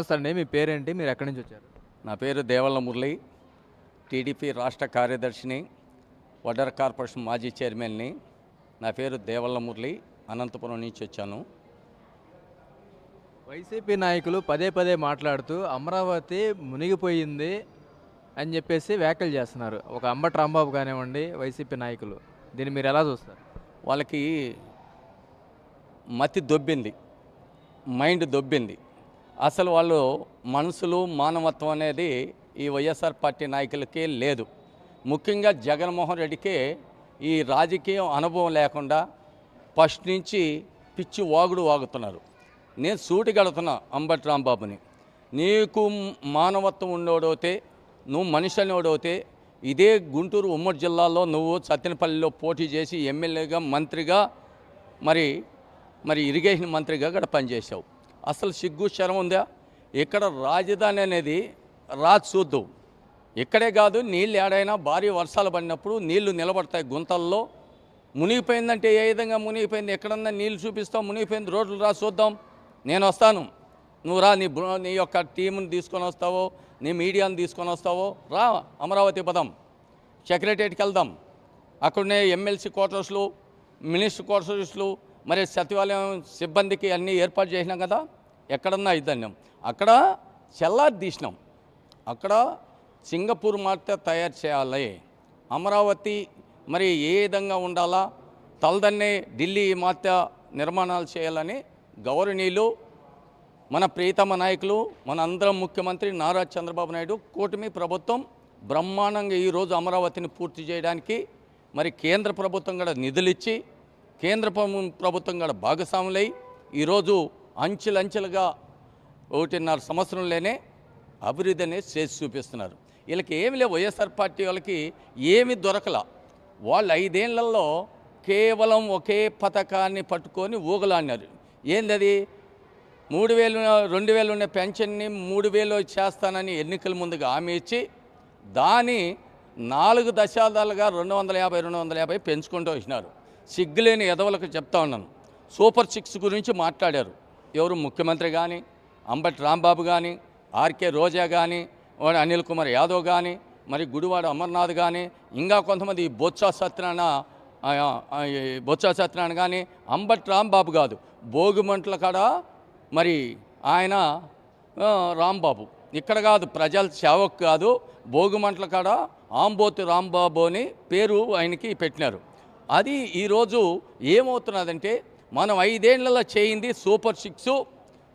నమస్తే అండి మీ పేరేంటి? మీరు ఎక్కడి నుంచి వచ్చారు? నా పేరు దేవల్ల మురళి. టీడీపీ రాష్ట్ర కార్యదర్శిని వడర్ కార్పొరేషన్ మాజీ చైర్మన్ని. నా పేరు దేవల్ల మురళి అనంతపురం నుంచి వచ్చాను. వైసీపీ నాయకులు పదే పదే మాట్లాడుతూ అమరావతి మునిగిపోయింది అని చెప్పేసి వ్యాఖ్యలు చేస్తున్నారు. ఒక అంబటి రాంబాబు కానివ్వండి వైసీపీ నాయకులు. దీన్ని మీరు ఎలా చూస్తారు? వాళ్ళకి మతి దొబ్బింది. మైండ్ దొబ్బింది. అసలు వాళ్ళు మనసులు మానవత్వం అనేది ఈ వైఎస్ఆర్ పార్టీ నాయకులకే లేదు. ముఖ్యంగా జగన్మోహన్ రెడ్డికే ఈ రాజకీయం అనుభవం లేకుండా ఫస్ట్ నుంచి పిచ్చి వాగుడు వాగుతున్నారు. నేను సూటి గడుతున్నా అంబటి రాంబాబుని. నీకు మానవత్వం ఉండోడవుతే నువ్వు మనిషి అనేవాడవుతే ఇదే గుంటూరు ఉమ్మడి జిల్లాలో నువ్వు సత్తెనపల్లిలో పోటీ చేసి ఎమ్మెల్యేగా మంత్రిగా మరి మరి ఇరిగేషన్ మంత్రిగా కూడా పనిచేసావు అసలు సిగ్గు శరం ఉందా? ఇక్కడ రాజధాని అనేది రాజు చూద్దాం. ఇక్కడే కాదు నీళ్ళు ఏడైనా భారీ వర్షాలు పడినప్పుడు నీళ్ళు నిలబడతాయి గుంతల్లో. మునిగిపోయిందంటే ఏ విధంగా మునిగిపోయింది? ఎక్కడన్నా నీళ్ళు చూపిస్తావు మునిగిపోయింది రోడ్లు రా చూద్దాం. నేను వస్తాను. నువ్వు రా నీ నీ యొక్క టీంని తీసుకొని వస్తావో నీ మీడియాని తీసుకొని వస్తావో రా అమరావతి పదం. సెక్రటరియట్కి వెళ్దాం. అక్కడనే ఎమ్మెల్సీ క్వార్టర్స్లు మినిస్టర్ క్వార్టర్స్లు మరి సచివాలయం సిబ్బందికి అన్నీ ఏర్పాటు చేసినాం కదా ఎక్కడన్నా ఇద్దన్నాం అక్కడ చెల్లారి తీసినాం. అక్కడ సింగపూర్ మార్త తయారు చేయాలి. అమరావతి మరి ఏ విధంగా ఉండాలా తలదన్నే ఢిల్లీ మార్త నిర్మాణాలు చేయాలని గౌరవనీయులు మన ప్రీతమ నాయకులు మన అందరం ముఖ్యమంత్రి నారా చంద్రబాబు నాయుడు కూటమి ప్రభుత్వం బ్రహ్మాండంగా ఈరోజు అమరావతిని పూర్తి చేయడానికి మరి కేంద్ర ప్రభుత్వం కూడా నిధులిచ్చి కేంద్ర ప్రభుత్వం కూడా భాగస్వాములై ఈరోజు అంచెలంచెలుగా ఒకటిన్నర సంవత్సరంలోనే అభివృద్ధి అనేది చేసి చూపిస్తున్నారు. వీళ్ళకి ఏమి లేవు వైఎస్ఆర్ పార్టీ వాళ్ళకి ఏమి దొరకల. వాళ్ళు ఐదేళ్ళలో కేవలం ఒకే పథకాన్ని పట్టుకొని ఊగలాడినారు. ఏందది? మూడు వేలు రెండు వేలు ఉన్న పెన్షన్ని మూడు వేలు చేస్తానని ఎన్నికల ముందుగా హామీ ఇచ్చి దాని నాలుగు దశాబ్దాలుగా రెండు వందల యాభై రెండు వందల యాభై పెంచుకుంటూ వచ్చినారు. సిగ్గులేని ఎదవలకు చెప్తా ఉన్నాను. సూపర్ సిక్స్ గురించి మాట్లాడారు. ఎవరు ముఖ్యమంత్రి కానీ అంబటి రాంబాబు కానీ ఆర్కే రోజా కానీ వాడు అనిల్ కుమార్ యాదవ్ కానీ మరి గుడివాడ అమర్నాథ్ కానీ ఇంకా కొంతమంది ఈ బొత్స సత్యనారాయణ బొత్స సత్యనారాయణ కానీ అంబటి రాంబాబు కాదు. భోగిమంటల కాడ మరి ఆయన రాంబాబు. ఇక్కడ కాదు ప్రజల సేవకు కాదు భోగిమంటల కాడ ఆంబోతి రాంబాబు అని పేరు ఆయనకి పెట్టినారు. అది ఈరోజు ఏమవుతున్నదంటే మనం ఐదేళ్ళలో చేయింది సూపర్ సిక్స్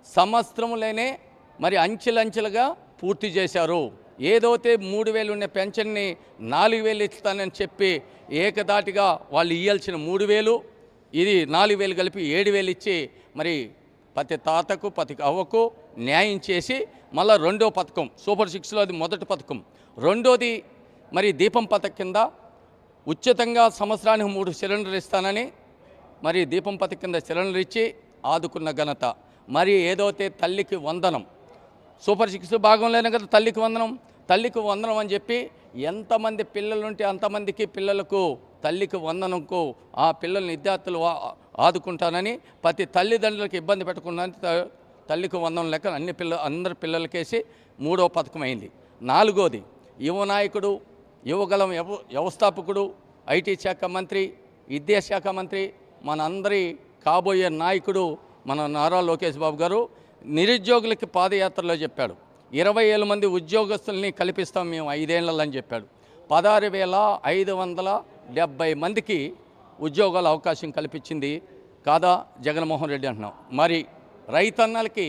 సంవత్సరంలోనే మరి అంచెలంచెలుగా పూర్తి చేశారు. ఏదైతే మూడు వేలు ఉన్న పెన్షన్ని నాలుగు వేలు ఇస్తానని చెప్పి ఏకదాటిగా వాళ్ళు ఇవ్వాల్సిన మూడు వేలు ఇది నాలుగు వేలు కలిపి ఏడు వేలు ఇచ్చి మరి ప్రతి తాతకు ప్రతి అవ్వకు న్యాయం చేసి మళ్ళీ రెండో పథకం సూపర్ సిక్స్లో అది మొదటి పథకం. రెండోది మరి దీపం పథకం కింద ఉచితంగా సంవత్సరానికి మూడు సిలిండర్ ఇస్తానని మరి దీపం పథకం కింద సిలిండర్ ఇచ్చి ఆదుకున్న ఘనత. మరి ఏదైతే తల్లికి వందనం. సూపర్ సిక్స్ భాగంలోనే కదా తల్లికి వందనం. తల్లికి వందనం అని చెప్పి ఎంతమంది పిల్లలు ఉంటే అంతమందికి పిల్లలకు తల్లికి వందనంకు ఆ పిల్లల్ని విద్యార్థులు ఆదుకుంటానని ప్రతి తల్లిదండ్రులకు ఇబ్బంది పెట్టకుండా తల్లికి వందనం లెక్క అన్ని పిల్ల అందరి పిల్లలకేసి మూడో పథకం అయింది. నాలుగోది యువ నాయకుడు యువగలం వ్యవ వ్యవస్థాపకుడు ఐటీ శాఖ మంత్రి విద్యాశాఖ మంత్రి మన అందరి కాబోయే నాయకుడు మన నారా లోకేష్ బాబు గారు నిరుద్యోగులకి పాదయాత్రలో చెప్పాడు. ఇరవై ఏళ్ళ మంది ఉద్యోగస్తుల్ని కల్పిస్తాం మేము ఐదేళ్ళని చెప్పాడు. పదహారు వేల ఐదు వందల డెబ్బై మందికి ఉద్యోగాల అవకాశం కల్పించింది కాదా జగన్మోహన్ రెడ్డి అంటున్నాం. మరి రైతన్నలకి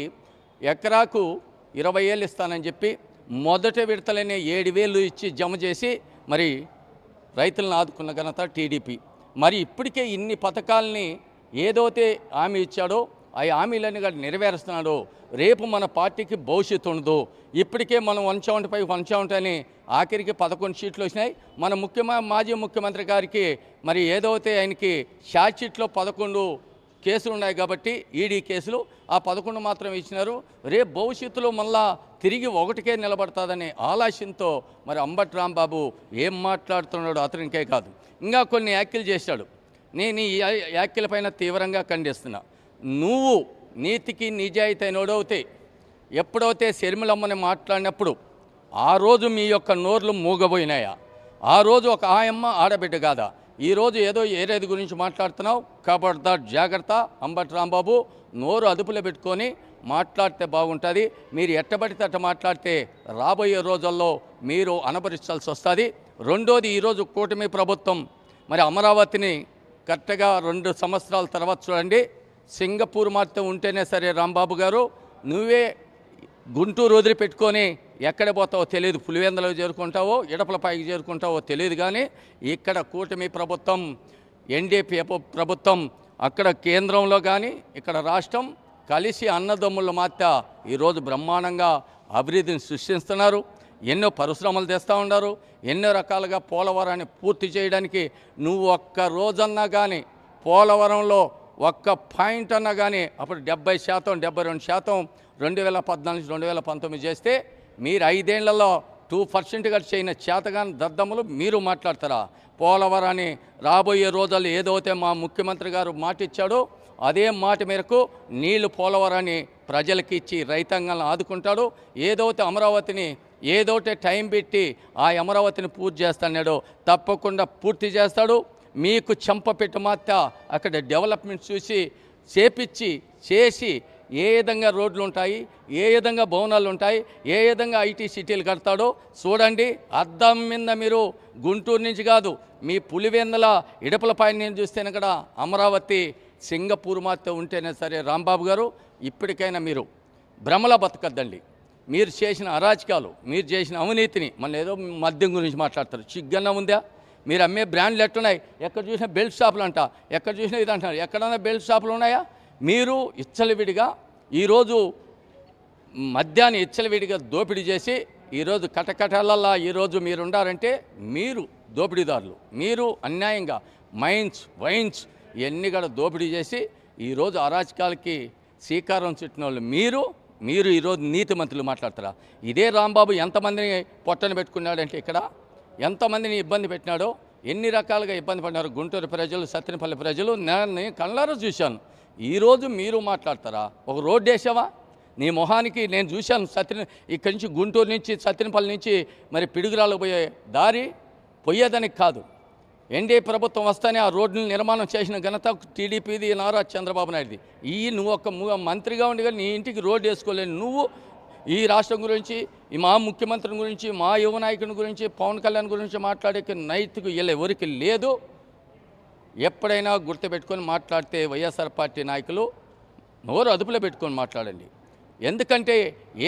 ఎకరాకు ఇరవై ఏళ్ళు ఇస్తానని చెప్పి మొదటి విడతలనే ఏడు వేలు ఇచ్చి జమ చేసి మరి రైతులను ఆదుకున్న ఘనత టీడీపీ. మరి ఇప్పటికే ఇన్ని పథకాలని ఏదైతే హామీ ఇచ్చాడో ఆ హామీలన్నీ కూడా నెరవేరుస్తున్నాడో రేపు మన పార్టీకి భవిష్యత్తు ఉండదు. ఇప్పటికే మనం one seventy five one seventy అని ఆఖరికి పదకొండు సీట్లు వచ్చినాయి. మన ముఖ్యమ మాజీ ముఖ్యమంత్రి గారికి మరి ఏదైతే ఆయనకి షార్ట్ షీట్లో పదకొండు కేసులు ఉన్నాయి కాబట్టి ఈడీ కేసులు ఆ పదకొండు మాత్రం ఇచ్చినారు. రేపు భవిష్యత్తులో మళ్ళా తిరిగి ఒకటికే నిలబడతాదనే ఆలస్యంతో మరి అంబటి రాంబాబు ఏం మాట్లాడుతున్నాడో అతనికే కాదు. ఇంకా కొన్ని వ్యాఖ్యలు చేశాడు. నేను ఈ వ్యాఖ్యలపైన తీవ్రంగా ఖండిస్తున్నా. నువ్వు నీతికి నిజాయితీ అయినోడవుతే ఎప్పుడైతే శర్మిలమ్మని మాట్లాడినప్పుడు ఆ రోజు మీ యొక్క నోర్లు మూగబోయినాయా? ఆ రోజు ఒక ఆయమ్మ ఆడబిడ్డ కాదా? ఈరోజు ఏదో ఏరేది గురించి మాట్లాడుతున్నావు? కాబట్టి జాగ్రత్త అంబటి రాంబాబు నోరు అదుపులో పెట్టుకొని మాట్లాడితే బాగుంటుంది. మీరు ఎట్టబడితే అట్ట మాట్లాడితే రాబోయే రోజుల్లో మీరు అనుభరించాల్సి వస్తుంది. రెండోది ఈరోజు కూటమి ప్రభుత్వం మరి అమరావతిని కరెక్ట్గా రెండు సంవత్సరాల తర్వాత చూడండి. సింగపూర్ మాత్రం ఉంటేనే సరే రాంబాబు గారు. నువ్వే గుంటూరు వదిలిపెట్టుకొని ఎక్కడ పోతావో తెలియదు పులివెందలో చేరుకుంటావో ఇడపలపాయికి చేరుకుంటావో తెలియదు కానీ ఇక్కడ కూటమి ప్రభుత్వం ఎన్డీపీ ప్రభుత్వం అక్కడ కేంద్రంలో కానీ ఇక్కడ రాష్ట్రం కలిసి అన్నదమ్ముల మాత్య ఈరోజు బ్రహ్మాండంగా అభివృద్ధిని సృష్టిస్తున్నారు. ఎన్నో పరిశ్రమలు తెస్తూ ఉన్నారు. ఎన్నో రకాలుగా పోలవరాన్ని పూర్తి చేయడానికి నువ్వు ఒక్క రోజన్నా కానీ పోలవరంలో ఒక్క పాయింట్ అన్నా కానీ అప్పుడు డెబ్బై శాతం డెబ్బై రెండు శాతం రెండు వేల పద్నాలుగు నుంచి రెండు వేల పంతొమ్మిది చేస్తే మీరు ఐదేళ్ళలో టూ పర్సెంట్ కూడా చేయని చేతగాని దద్దమ్మలు మీరు మాట్లాడతారా? పోలవరాన్ని రాబోయే రోజుల్లో ఏదైతే మా ముఖ్యమంత్రి గారు మాట ఇచ్చాడో అదే మాట మేరకు నీళ్ళు పోలవరాన్ని ప్రజలకి ఇచ్చి రైతాంగాలను ఆదుకుంటాడు ఏదైతే అమరావతిని ఏదోటే టైం పెట్టి ఆ అమరావతిని పూర్తి చేస్తాడు తప్పకుండా పూర్తి చేస్తాడు. మీకు చెంపపెట్టు మాత్ర అక్కడ డెవలప్మెంట్ చూసి చేపిచ్చి చేసి ఏ విధంగా రోడ్లు ఉంటాయి ఏ విధంగా భవనాలు ఉంటాయి ఏ విధంగా ఐటీ సిటీలు కడతాడో చూడండి. అద్దం మీద మీరు గుంటూరు నుంచి కాదు మీ పులివెందల ఇడపలపాయని నేను చూస్తేనే కూడా అమరావతి సింగపూర్ మాత్రం ఉంటేనే సరే రాంబాబు గారు ఇప్పటికైనా మీరు భ్రమల బతకద్దండి. మీరు చేసిన అరాచకాలు మీరు చేసిన అవినీతిని మన ఏదో మద్యం గురించి మాట్లాడతారు చిగ్గన్న ఉందా? మీరు అమ్మే బ్రాండ్లు ఎట్టున్నాయి ఎక్కడ చూసినా బెల్ట్ షాపులు అంట ఎక్కడ చూసినా ఇది అంటున్నారు ఎక్కడన్నా బెల్ట్ షాపులు ఉన్నాయా? మీరు ఇచ్చలవిడిగా ఈరోజు మద్యాన్ని ఇచ్చలవిడిగా దోపిడీ చేసి ఈరోజు కటకటాలల్లా ఈరోజు మీరు ఉండారంటే మీరు దోపిడీదారులు. మీరు అన్యాయంగా మైన్స్ వైన్స్ ఇవన్నీ కూడా దోపిడీ చేసి ఈరోజు అరాచకాలకి శ్రీకారం చుట్టిన వాళ్ళు మీరు మీరు ఈరోజు నీతి మంత్రులు మాట్లాడతారా? ఇదే రాంబాబు ఎంతమందిని పొట్టను పెట్టుకున్నాడంటే ఇక్కడ? ఎంతమందిని ఇబ్బంది పెట్టినాడో? ఎన్ని రకాలుగా ఇబ్బంది పడినారు గుంటూరు ప్రజలు సత్యనపల్లి ప్రజలు? నేను కళ్ళారా చూశాను. ఈరోజు మీరు మాట్లాడతారా? ఒక రోడ్డు వేసావా? నీ మొహానికి నేను చూశాను సత్యన ఇక్కడి నుంచి గుంటూరు నుంచి సత్యనపల్లి నుంచి మరి పిడుగురాలకు పోయే దారి పోయేదానికి కాదు. ఎన్డీఏ ప్రభుత్వం వస్తేనే ఆ రోడ్డుని నిర్మాణం చేసిన ఘనత టీడీపీది నారా చంద్రబాబు నాయుడుది. ఈ నువ్వు ఒక ము- మంత్రిగా ఉండి కానీ నీ ఇంటికి రోడ్డు వేసుకోలేని నువ్వు ఈ రాష్ట్రం గురించి ఈ మా ముఖ్యమంత్రి గురించి మా యువ నాయకుని గురించి పవన్ కళ్యాణ్ గురించి మాట్లాడే నైతిక వీళ్ళ ఎవరికి లేదు. ఎప్పుడైనా గుర్తుపెట్టుకొని మాట్లాడితే వైఎస్ఆర్ పార్టీ నాయకులు నోరు అదుపులో పెట్టుకొని మాట్లాడండి. ఎందుకంటే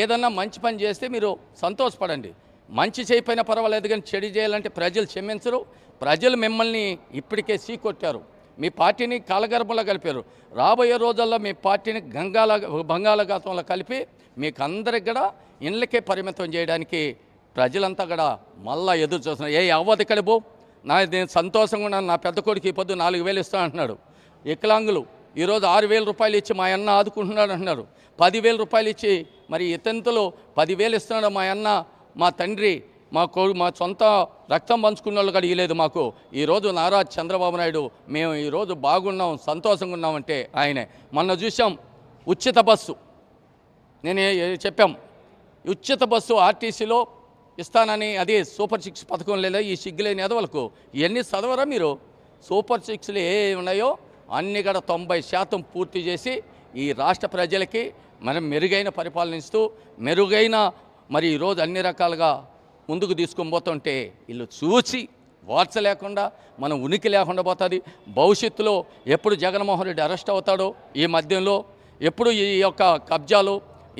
ఏదన్నా మంచి పని చేస్తే మీరు సంతోషపడండి. మంచి చేయపోయినా పర్వాలేదు కానీ చెడు చేయాలంటే ప్రజలు క్షమించరు. ప్రజలు మిమ్మల్ని ఇప్పటికే సీకొట్టారు. మీ పార్టీని కాలగర్భంలో కలిపారు. రాబోయే రోజుల్లో మీ పార్టీని గంగాల బంగాళాఖాతంలో కలిపి మీకు అందరికి కూడా ఇళ్ళకే పరిమితం చేయడానికి ప్రజలంతా కూడా మళ్ళా ఎదురు చూస్తున్నారు. ఏ అవ్వదు కలిపో నా నేను సంతోషంగా ఉన్నాను. నా పెద్ద కొడుకు ఈ పొద్దు నాలుగు వేలు ఇస్తా అంటున్నాడు. వికలాంగులు ఈరోజు ఆరు వేల రూపాయలు ఇచ్చి మా అన్న ఆదుకుంటున్నాడు అంటున్నారు. పదివేల రూపాయలు ఇచ్చి మరి ఇతంతలో పదివేలు ఇస్తున్నాడు మా అన్న మా తండ్రి మా కో మా సొంత రక్తం పంచుకున్న వాళ్ళు కూడా ఇవ్వలేదు మాకు. ఈరోజు నారా చంద్రబాబు నాయుడు మేము ఈరోజు బాగున్నాం సంతోషంగా ఉన్నామంటే ఆయనే. మొన్న చూసాం ఉచిత బస్సు. నేను చెప్పాం ఉచిత బస్సు ఆర్టీసీలో ఇస్తానని అదే సూపర్ సిక్స్ పథకం లేదా ఈ సిగ్గులేని ఎదవలకు ఇవన్నీ చదవరా మీరు? సూపర్ సిక్స్లు ఏ ఉన్నాయో అన్ని కూడా తొంభై శాతం పూర్తి చేసి ఈ రాష్ట్ర ప్రజలకి మనం మెరుగైన పరిపాలనిస్తూ మెరుగైన మరి ఈరోజు అన్ని రకాలుగా ముందుకు తీసుకొని పోతుంటే వీళ్ళు చూసి వార్చ లేకుండా మనం ఉనికి లేకుండా పోతుంది. భవిష్యత్తులో ఎప్పుడు జగన్మోహన్ రెడ్డి అరెస్ట్ అవుతాడో ఈ మధ్యంలో ఎప్పుడు ఈ యొక్క కబ్జాలు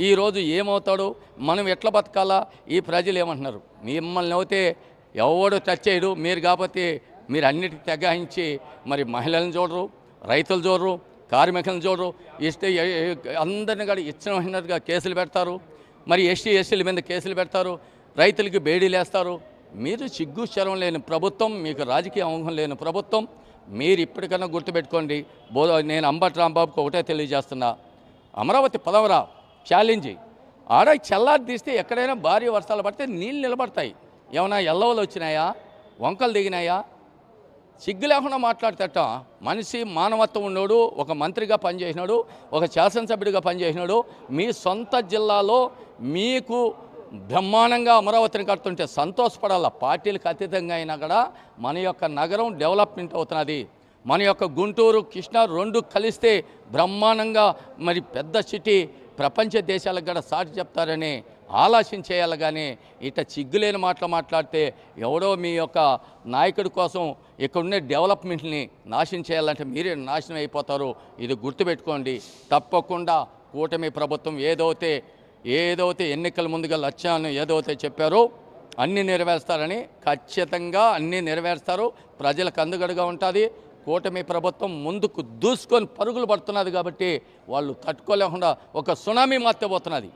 ఈరోజు ఏమవుతాడు మనం ఎట్లా బతకాలా? ఈ ప్రజలు ఏమంటున్నారు? మిమ్మల్ని అవుతే ఎవడు టచ్ చేయడు మీరు కాకపోతే మీరు అన్నిటికీ తెగాయించి మరి మహిళలను చూడరు రైతులు చూడరు కార్మికులను చూడరు. ఇస్తే అందరిని కూడా ఇచ్చినట్టుగా కేసులు పెడతారు. మరి ఎస్టీ ఎస్సీల మీద కేసులు పెడతారు. రైతులకి బేడీలేస్తారు మీరు సిగ్గు శరం లేని ప్రభుత్వం మీకు రాజకీయ అవగాహన లేని ప్రభుత్వం. మీరు ఇప్పటికన్నా గుర్తుపెట్టుకోండి. బో నేను అంబట్ రాంబాబుకి ఒకటే తెలియజేస్తున్నా. అమరావతి పదవరా? ఛాలెంజ్. ఆడ చల్లారి తీస్తే ఎక్కడైనా భారీ వర్షాలు పడితే నీళ్ళు నిలబడతాయి. ఏమైనా ఎల్లవలు వచ్చినాయా? వంకలు దిగినాయా? సిగ్గు లేకుండా మాట్లాడతట మనిషి మానవత్వం ఉన్నోడు ఒక మంత్రిగా పనిచేసినాడు ఒక శాసనసభ్యుడిగా పనిచేసినాడు. మీ సొంత జిల్లాలో మీకు బ్రహ్మాండంగా అమరావతిని కడుతుంటే సంతోషపడాల? పార్టీలకు అతీతంగా అయినా కూడా మన యొక్క నగరం డెవలప్మెంట్ అవుతున్నది. మన యొక్క గుంటూరు కృష్ణ రెండు కలిస్తే బ్రహ్మాండంగా మరి పెద్ద సిటీ ప్రపంచ దేశాలకు కూడా సాటి చెప్తారని ఆలస్యం చేయాలి కానీ ఇట చిగ్గులేని మాటలు మాట్లాడితే ఎవడో మీ యొక్క నాయకుడి కోసం ఇక్కడున్న డెవలప్మెంట్ని నాశనం చేయాలంటే మీరే నాశనం అయిపోతారు. ఇది గుర్తుపెట్టుకోండి. తప్పకుండా కూటమి ప్రభుత్వం ఏదైతే ఏదైతే ఎన్నికల ముందుగా లక్ష్యాన్ని ఏదైతే చెప్పారో అన్నీ నెరవేరుస్తారని ఖచ్చితంగా అన్నీ నెరవేరుస్తారు. ప్రజలకు అందుగడుగా ఉంటుంది. కూటమి ప్రభుత్వం ముందుకు దూసుకొని పరుగులు పడుతున్నది కాబట్టి వాళ్ళు తట్టుకోలేకుండా ఒక సునామీ మాత్రపోతున్నది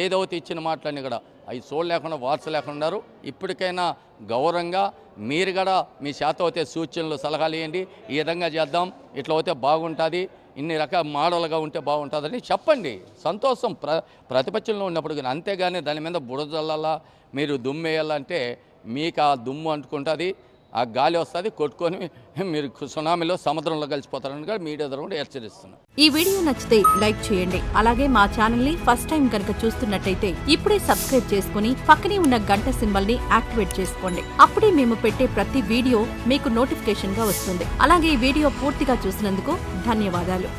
ఏదైతే ఇచ్చిన మాటలన్నీ కూడా అవి చూడలేకుండా వార్స లేకుండా ఉన్నారు. ఇప్పటికైనా గౌరవంగా మీరు కూడా మీ శాతం అయితే సూచనలు సలహాలు ఇవ్వండి. ఈ విధంగా చేద్దాం. ఇట్లా అయితే బాగుంటుంది. ఇన్ని రకాల మోడల్గా ఉంటే బాగుంటుందని చెప్పండి. సంతోషం. ప్ర ప్రతిపక్షంలో ఉన్నప్పుడు కానీ అంతేగాని దాని మీద బుడజల్లాలా మీరు దుమ్మేయాలంటే మీకు ఆ దుమ్ము అంటుకుంటుంది. ఆ గాలి వస్తుంది కొట్టుకొని మీరు సునామీలో సముద్రంలో కలిసిపోతారని కూడా మీడియా ద్వారా కూడా ఈ వీడియో నచ్చితే లైక్ చేయండి. అలాగే మా ఛానల్ని ఫస్ట్ టైం కనుక చూస్తున్నట్టయితే ఇప్పుడే సబ్స్క్రైబ్ చేసుకుని పక్కనే ఉన్న గంట సింబల్ని యాక్టివేట్ చేసుకోండి. అప్పుడే మేము పెట్టే ప్రతి వీడియో మీకు నోటిఫికేషన్గా వస్తుంది. అలాగే ఈ వీడియో పూర్తిగా చూసినందుకు ధన్యవాదాలు.